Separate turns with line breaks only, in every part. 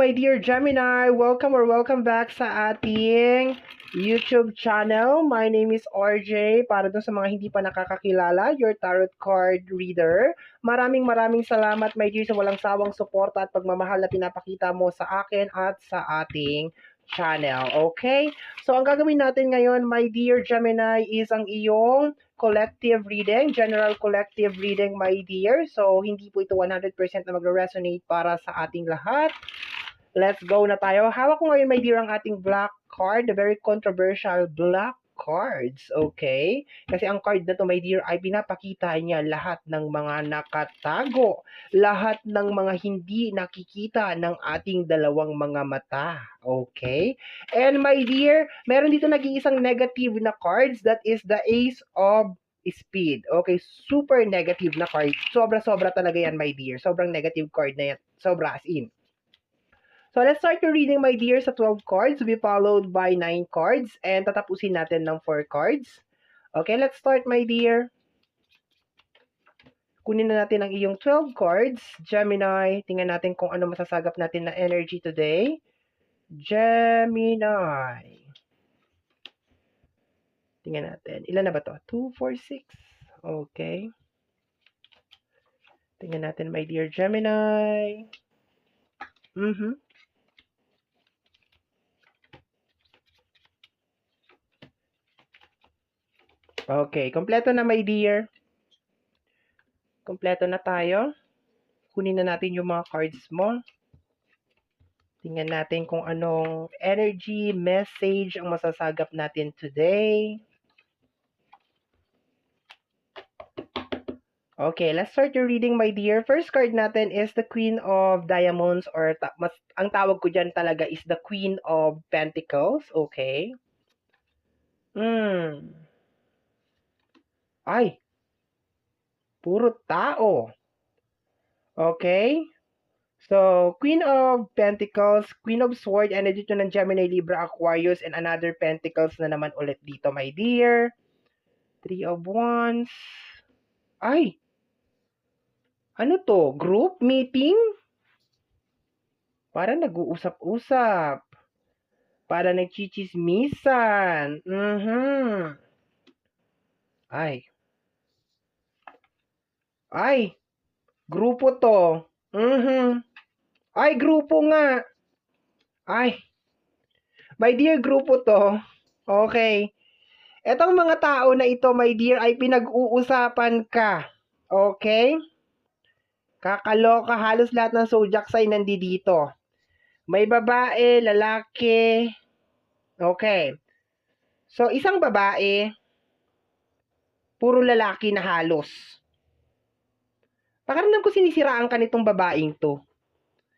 my dear Gemini. Welcome or welcome back sa ating YouTube channel. My name is RJ. Para dun sa mga hindi pa nakakakilala, your tarot card reader. Maraming maraming salamat, my dear, sa walang sawang suporta at pagmamahal na pinapakita mo sa akin at sa ating channel. Okay? So, ang gagawin natin ngayon, my dear Gemini, is ang iyong collective reading, general collective reading, my dear. So, hindi po ito 100% na magre-resonate para sa ating lahat. Let's go na tayo. Hawak ko ngayon, my dear, ang ating black card, the very controversial black cards, okay? Kasi ang card na to, my dear, ay pinapakita niya lahat ng mga nakatago, lahat ng mga hindi nakikita ng ating dalawang mga mata, okay? And my dear, meron dito nag-iisang negative na cards, that is the Ace of Speed. Okay, super negative na card. Sobra-sobra talaga yan, my dear. Sobrang negative card na yan. Sobra as in. So, let's start your reading, my dear, sa 12 cards to be followed by 9 cards. And tatapusin natin ng 4 cards. Okay, let's start, my dear. Kunin na natin ang iyong 12 cards. Gemini, tingnan natin kung ano masasagap natin na energy today. Gemini. Tingnan natin. Ilan na ba to? 2, 4, 6. Okay. Tingnan natin, my dear Gemini. Mm-hmm. Okay, kompleto na my dear. Kompleto na tayo. Kunin na natin yung mga cards mo. Tingnan natin kung anong energy, message ang masasagap natin today. Okay, let's start your reading, my dear. First card natin is the Queen of Diamonds or ta- mas, ang tawag ko dyan talaga is the Queen of Pentacles. Okay. Hmm. Ay. Puro tao. Okay. So, Queen of Pentacles, Queen of Swords, energy to ng Gemini, Libra, Aquarius, and another Pentacles na naman ulit dito, my dear. Three of Wands. Ay. Ano to? Group meeting? Para nag-uusap-usap. Para nagchichismisan. Mhm. Ay. Ay. Grupo to. Mhm. Ay, grupo nga. Ay. My dear, grupo to. Okay. Etong mga tao na ito, my dear, ay pinag-uusapan ka. Okay? Kakaloka, halos lahat ng zodiac sign nandito. May babae, lalaki. Okay. So, isang babae, puro lalaki na halos. Pakaramdam ko sinisiraan ka nitong babaeng to.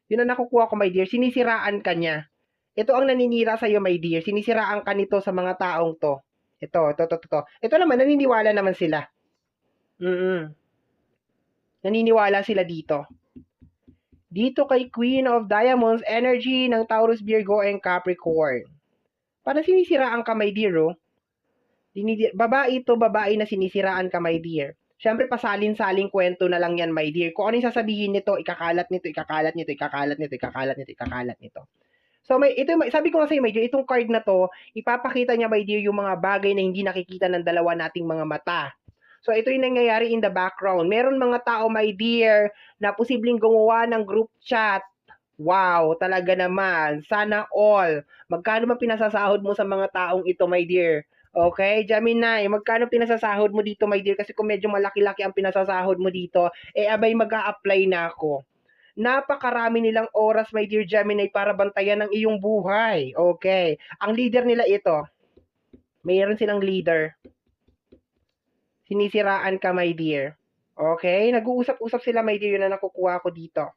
Yun ang nakukuha ko, my dear. Sinisiraan ka niya. Ito ang naninira sa'yo, my dear. Sinisiraan ka nito sa mga taong to. Ito, ito, ito, ito. Ito naman, naniniwala naman sila. Mm Naniniwala sila dito. Dito kay Queen of Diamonds, energy ng Taurus, Virgo, and Capricorn. Parang sinisiraan ka, my dear, oh. Dinidi- babae ito, babae na sinisiraan ka, my dear. Siyempre, pasalin-saling kwento na lang yan, my dear. Kung ano yung sasabihin nito, ikakalat nito, ikakalat nito, ikakalat nito, ikakalat nito, ikakalat nito. So, may, ito, sabi ko nga sa'yo, my dear, itong card na to, ipapakita niya, my dear, yung mga bagay na hindi nakikita ng dalawa nating mga mata. So, ito yung nangyayari in the background. Meron mga tao, my dear, na posibleng gumawa ng group chat. Wow, talaga naman. Sana all. Magkano man pinasasahod mo sa mga taong ito, my dear? Okay, Gemini, magkano pinasasahod mo dito, my dear? Kasi kung medyo malaki-laki ang pinasasahod mo dito, eh abay mag apply na ako. Napakarami nilang oras, my dear Gemini, para bantayan ang iyong buhay. Okay. Ang leader nila ito. Mayroon silang leader. Sinisiraan ka, my dear. Okay? Nag-uusap-usap sila, my dear. Yun na nakukuha ko dito.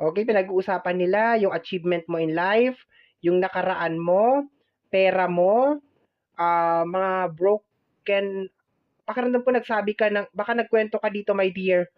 Okay? Pinag-uusapan nila yung achievement mo in life, yung nakaraan mo, pera mo, uh, mga broken, pakiramdam ko nagsabi ka, ng, baka nagkwento ka dito, my dear,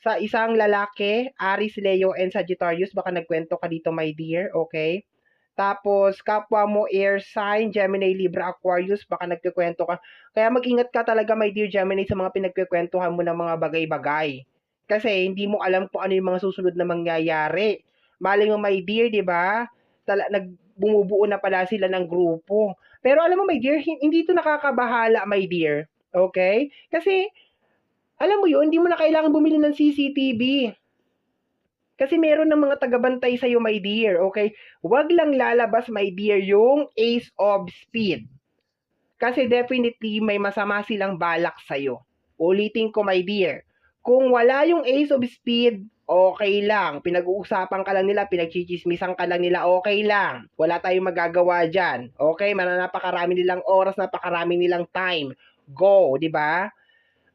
sa isang lalaki, Aries, Leo, and Sagittarius, baka nagkwento ka dito, my dear, okay? Tapos, kapwa mo air sign, Gemini, Libra, Aquarius, baka nagkikwento ka. Kaya mag-ingat ka talaga, my dear Gemini, sa mga pinagkikwentuhan mo ng mga bagay-bagay. Kasi hindi mo alam kung ano yung mga susunod na mangyayari. Mali mo, my dear, di ba? Tala, nag, bumubuo na pala sila ng grupo. Pero alam mo, my dear, hin- hindi to nakakabahala, my dear. Okay? Kasi, alam mo yun, hindi mo na kailangan bumili ng CCTV. Kasi meron ng mga tagabantay sa'yo, my dear. Okay? Huwag lang lalabas, my dear, yung ace of speed. Kasi definitely may masama silang balak sa'yo. Ulitin ko, my dear. Kung wala yung ace of speed, okay lang. Pinag-uusapan ka lang nila, pinagchichismisan ka lang nila, okay lang. Wala tayong magagawa dyan. Okay? Mana napakarami nilang oras, napakarami nilang time. Go, di ba?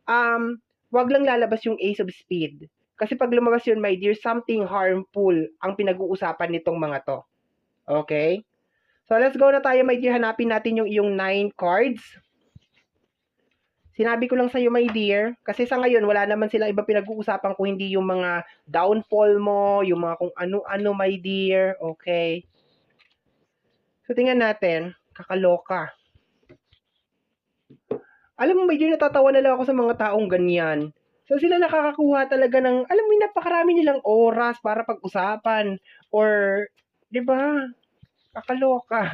Um, wag lang lalabas yung ace of speed. Kasi pag lumabas yun, my dear, something harmful ang pinag-uusapan nitong mga to. Okay? So, let's go na tayo, my dear. Hanapin natin yung iyong nine cards. Sinabi ko lang sa'yo, my dear, kasi sa ngayon, wala naman sila iba pinag-uusapan kung hindi yung mga downfall mo, yung mga kung ano-ano, my dear. Okay? So, tingnan natin. Kakaloka. Alam mo, my dear, natatawa na lang ako sa mga taong ganyan. So, sila nakakakuha talaga ng, alam mo, napakarami nilang oras para pag-usapan. Or, di ba? Kakaloka.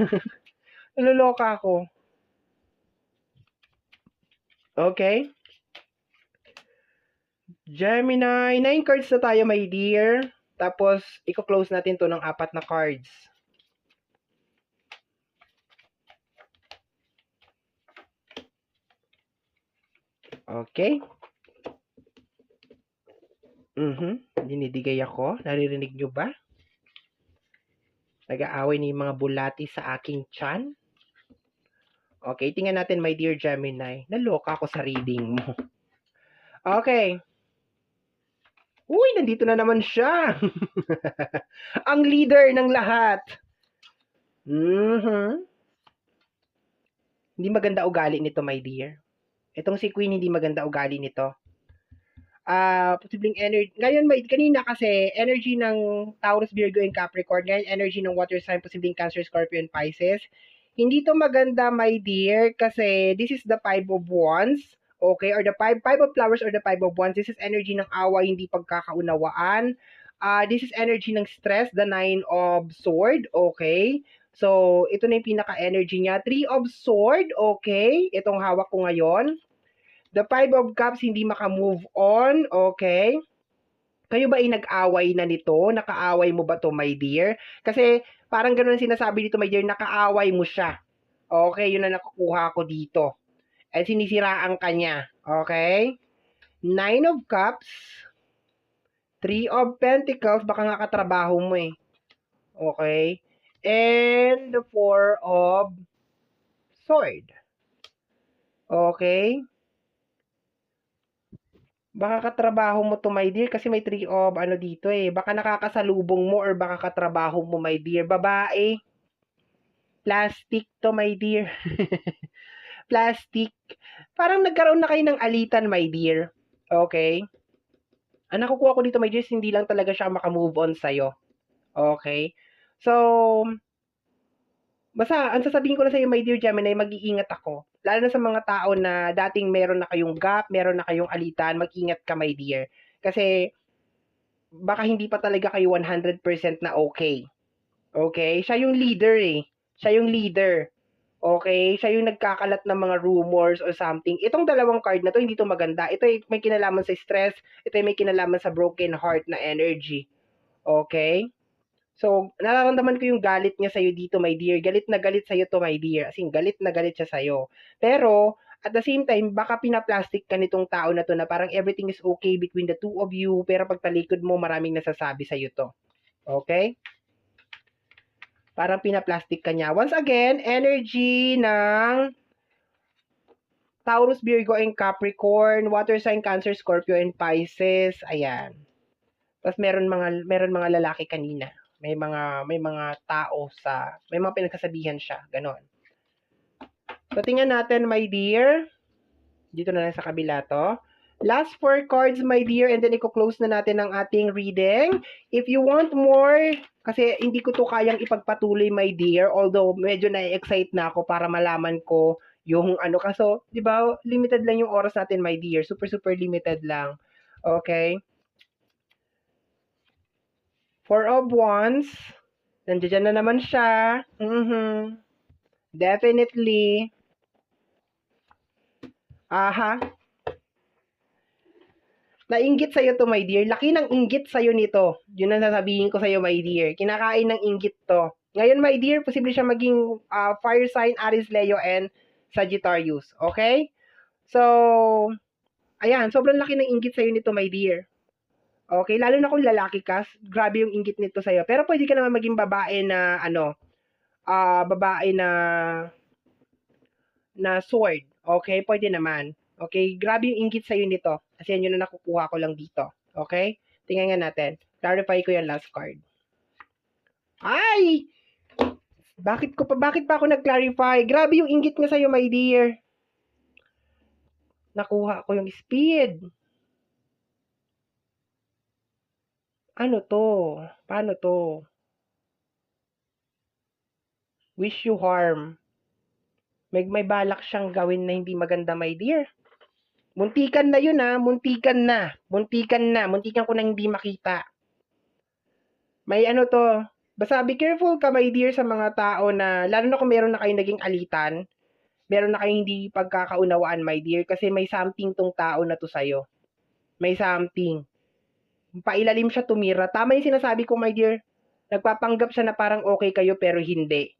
Naloloka ako. Okay. Gemini, nine cards na tayo, my dear. Tapos, i-close natin to ng apat na cards. Okay. Mhm. Dinidigay ako. Naririnig nyo ba? Nag-aaway ni mga bulati sa aking chan. Okay, tingnan natin, my dear Gemini. Naloka ako sa reading mo. Okay. Uy, nandito na naman siya. Ang leader ng lahat. Mhm. Hindi maganda ugali nito, my dear. Itong si Queen, hindi maganda ugali nito. Ah, posibleng energy. Ngayon, may, kanina kasi, energy ng Taurus, Virgo, and Capricorn. Ngayon, energy ng water sign, posibleng Cancer, Scorpio, and Pisces. Hindi to maganda, my dear, kasi this is the five of wands. Okay, or the five, five of flowers or the five of wands. This is energy ng awa, hindi pagkakaunawaan. Ah, this is energy ng stress, the nine of sword. Okay. So, ito na yung pinaka-energy niya. Three of sword. Okay. Itong hawak ko ngayon. The Five of Cups, hindi makamove on. Okay. Kayo ba ay nag-away na nito? Nakaaway mo ba to, my dear? Kasi parang ganun ang sinasabi dito, my dear, nakaaway mo siya. Okay, yun na nakukuha ko dito. At sinisiraan ka niya. Okay? Nine of Cups. Three of Pentacles. Baka nga katrabaho mo eh. Okay? And the Four of Sword. Okay? Baka katrabaho mo to, my dear, kasi may three of ano dito eh. Baka nakakasalubong mo or baka katrabaho mo, my dear. Babae. Plastic to, my dear. Plastic. Parang nagkaroon na kayo ng alitan, my dear. Okay? Ang nakukuha ko dito, my dear, hindi lang talaga siya makamove on sa'yo. Okay? So, basta, ang sasabihin ko na sa'yo, my dear Gemini, mag-iingat ako. Lalo na sa mga tao na dating meron na kayong gap, meron na kayong alitan, mag-ingat ka, my dear. Kasi, baka hindi pa talaga kayo 100% na okay. Okay? Siya yung leader eh. Siya yung leader. Okay? Siya yung nagkakalat ng mga rumors or something. Itong dalawang card na to, hindi to maganda. Ito ay may kinalaman sa stress. Ito ay may kinalaman sa broken heart na energy. Okay? So, nararamdaman ko yung galit niya sa'yo dito, my dear. Galit na galit sa'yo to, my dear. As in, galit na galit siya sa'yo. Pero, at the same time, baka pinaplastic ka nitong tao na to na parang everything is okay between the two of you, pero pag talikod mo, maraming nasasabi sa'yo to. Okay? Parang pinaplastic ka niya. Once again, energy ng Taurus, Virgo, and Capricorn, water sign, Cancer, Scorpio, and Pisces. Ayan. Tapos meron mga meron mga lalaki kanina. May mga may mga tao sa may mga pinagsasabihan siya, ganon. So tingnan natin, my dear. Dito na lang sa kabila to. Last four cards, my dear, and then i-close na natin ang ating reading. If you want more, kasi hindi ko to kayang ipagpatuloy, my dear, although medyo na-excite na ako para malaman ko yung ano kaso, 'di ba? Limited lang yung oras natin, my dear. Super super limited lang. Okay? Four of Wands. Nandiyan na naman siya. Mhm. Definitely. Aha. Nainggit sa'yo to, my dear. Laki ng inggit sa'yo nito. Yun ang sasabihin ko sa'yo, my dear. Kinakain ng inggit to. Ngayon, my dear, posible siya maging ah, fire sign, Aries, Leo, and Sagittarius. Okay? So, ayan, sobrang laki ng inggit sa'yo nito, my dear. Okay, lalo na kung lalaki ka, grabe yung inggit nito sa'yo. Pero pwede ka naman maging babae na, ano, ah babae na, na sword. Okay, pwede naman. Okay, grabe yung inggit sa'yo nito. Kasi yan yun na nakukuha ko lang dito. Okay? Tingnan nga natin. Clarify ko yung last card. Ay! Bakit ko pa, bakit pa ako nag-clarify? Grabe yung inggit nga sa'yo, my dear. Nakuha ko yung speed. Ano to? Paano to? Wish you harm. May, may balak siyang gawin na hindi maganda, my dear. Muntikan na yun ha, muntikan na. Muntikan na, muntikan ko na hindi makita. May ano to, basta be careful ka, my dear, sa mga tao na, lalo na kung meron na kayong naging alitan, meron na kayong hindi pagkakaunawaan, my dear, kasi may something tong tao na to sa'yo. May something. Pailalim siya tumira. Tama yung sinasabi ko, my dear. Nagpapanggap siya na parang okay kayo pero hindi.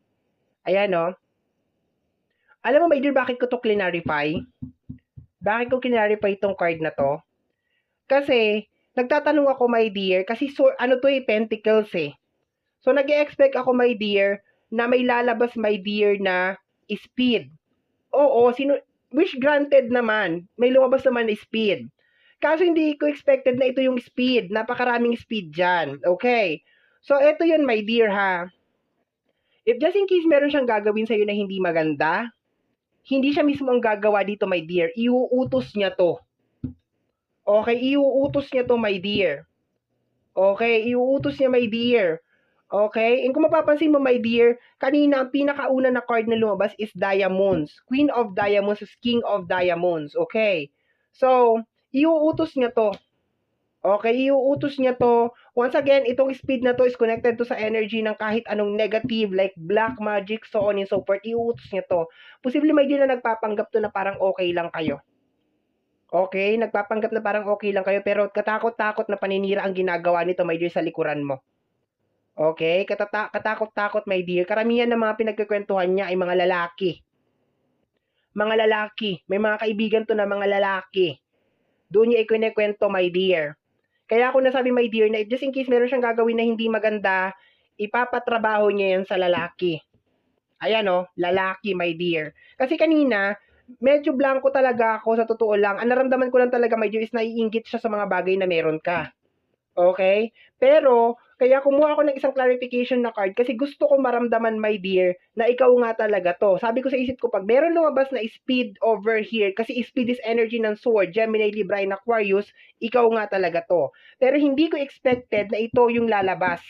Ayan, no? Alam mo, my dear, bakit ko to clarify? Bakit ko clarify itong card na to? Kasi, nagtatanong ako, my dear, kasi so, ano to eh, pentacles eh. So, nag expect ako, my dear, na may lalabas, my dear, na speed. Oo, sino, wish granted naman. May lumabas naman na speed. Kaso hindi ko expected na ito yung speed. Napakaraming speed dyan. Okay. So, ito yun, my dear, ha. If just in case meron siyang gagawin sa'yo na hindi maganda, hindi siya mismo ang gagawa dito, my dear. Iuutos niya to. Okay, iuutos niya to, my dear. Okay, iuutos niya, my dear. Okay? And kung mapapansin mo, my dear, kanina ang pinakauna na card na lumabas is Diamonds. Queen of Diamonds is King of Diamonds. Okay? So, iuutos niya to. Okay, iuutos niya to. Once again, itong speed na to is connected to sa energy ng kahit anong negative like black magic, so on and so forth. Iuutos niya to. Posible may din na nagpapanggap to na parang okay lang kayo. Okay, nagpapanggap na parang okay lang kayo pero katakot-takot na paninira ang ginagawa nito my dear sa likuran mo. Okay, Katata- katakot-takot my dear. Karamihan ng mga pinagkikwentuhan niya ay mga lalaki. Mga lalaki. May mga kaibigan to na mga lalaki. Doon niya ikinikwento my dear. Kaya ako nasabi my dear na if just in case meron siyang gagawin na hindi maganda, ipapatrabaho niya yan sa lalaki. Ayan o, lalaki my dear. Kasi kanina, medyo blanco talaga ako sa totoo lang. Ang naramdaman ko lang talaga my dear is naiingit siya sa mga bagay na meron ka. Okay? Pero, kaya kumuha ako ng isang clarification na card kasi gusto ko maramdaman, my dear, na ikaw nga talaga to. Sabi ko sa isip ko, pag meron lumabas na speed over here, kasi speed is energy ng sword, Gemini, Libra, and Aquarius, ikaw nga talaga to. Pero hindi ko expected na ito yung lalabas.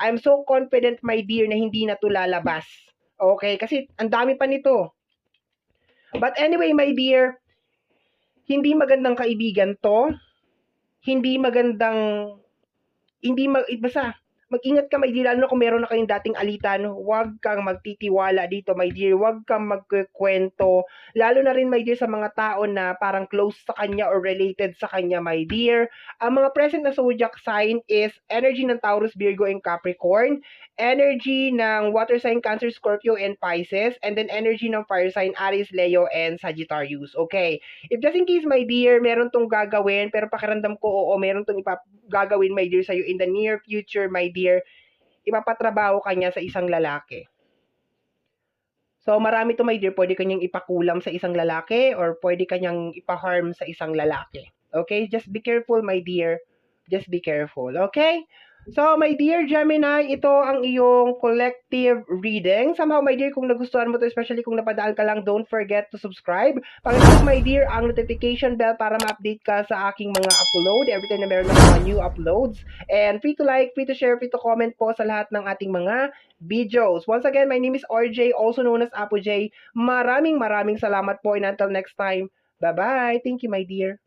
I'm so confident, my dear, na hindi na to lalabas. Okay? Kasi ang dami pa nito. But anyway, my dear, hindi magandang kaibigan to. Hindi magandang hindi mag basta mag-ingat ka, my dear, lalo na kung meron na kayong dating alitan, huwag kang magtitiwala dito, my dear, huwag kang magkukwento, lalo na rin, my dear, sa mga tao na parang close sa kanya or related sa kanya, my dear. Ang mga present na zodiac sign is energy ng Taurus, Virgo, and Capricorn, energy ng water sign, Cancer, Scorpio, and Pisces, and then energy ng fire sign, Aries, Leo, and Sagittarius. Okay. If just in case, my dear, meron tong gagawin, pero pakiramdam ko, oo, meron tong ipap gagawin, my dear, sa'yo in the near future, my dear, ipapatrabaho ka niya sa isang lalaki. So, marami to, my dear, pwede kanyang ipakulam sa isang lalaki or pwede kanyang ipaharm sa isang lalaki. Okay? Just be careful, my dear. Just be careful. Okay? So, my dear Gemini, ito ang iyong collective reading. Somehow, my dear, kung nagustuhan mo to, especially kung napadaan ka lang, don't forget to subscribe. Pakiclick, my dear, ang notification bell para ma-update ka sa aking mga upload every time na meron ng mga new uploads. And free to like, free to share, free to comment po sa lahat ng ating mga videos. Once again, my name is RJ, also known as Apo J. Maraming maraming salamat po and until next time, bye-bye. Thank you, my dear.